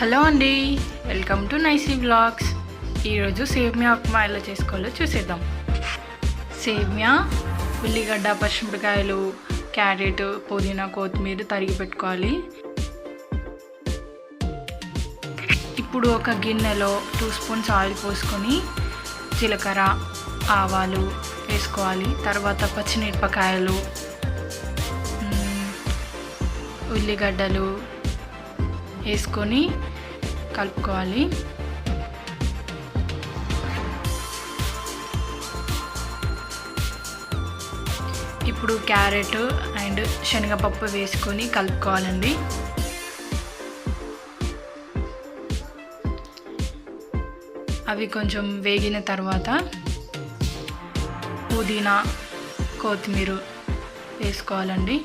Hello అండి welcome to నైసీ blogs ఈరోజు సేమియా ఉప్మా ఎలా చేసుకోవాలో చూసేద్దాం. సేమియా ఉల్లిగడ్డ పచ్చిమిరపకాయలు క్యారెట్ పుదీనా కొత్తిమీర తరిగి పెట్టుకోవాలి. ఇప్పుడు ఒక గిన్నెలో టూ స్పూన్స్ ఆయిల్ పోసుకొని జీలకర్ర ఆవాలు వేసుకోవాలి. తర్వాత పచ్చిమిరపకాయలు ఉల్లిగడ్డలు వేసుకొని కలుపుకోవాలి. ఇప్పుడు క్యారెట్ అండ్ శనగపప్పు వేసుకొని కలుపుకోవాలండి. అవి కొంచెం వేగిన తర్వాత పుదీనా కొత్తిమీర వేసుకోవాలండి.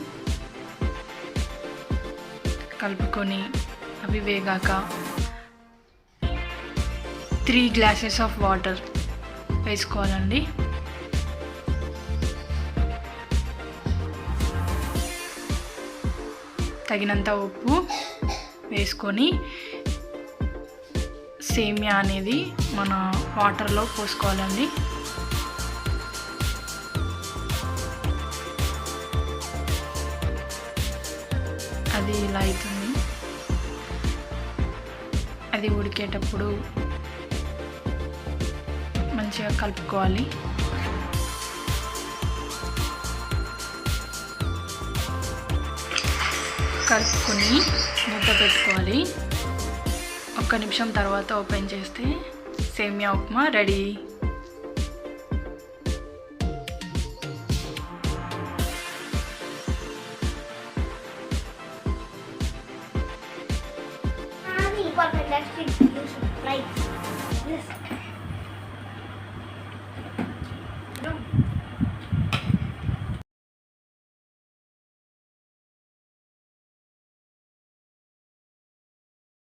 కలుపుకొని అవి వేగాక త్రీ గ్లాసెస్ ఆఫ్ వాటర్ వేసుకోవాలండి. తగినంత ఉప్పు వేసుకొని సేమియా అనేది మన వాటర్లో పోసుకోవాలండి. అది ఇలా అవుతుంది అది ఉడికేటప్పుడు మంచిగా కలుపుకోవాలి. కలుపుకొని మూత పెట్టుకోవాలి. ఒక్క నిమిషం తర్వాత ఓపెన్ చేస్తే సేమియా upma ready. for my next week's subscribe.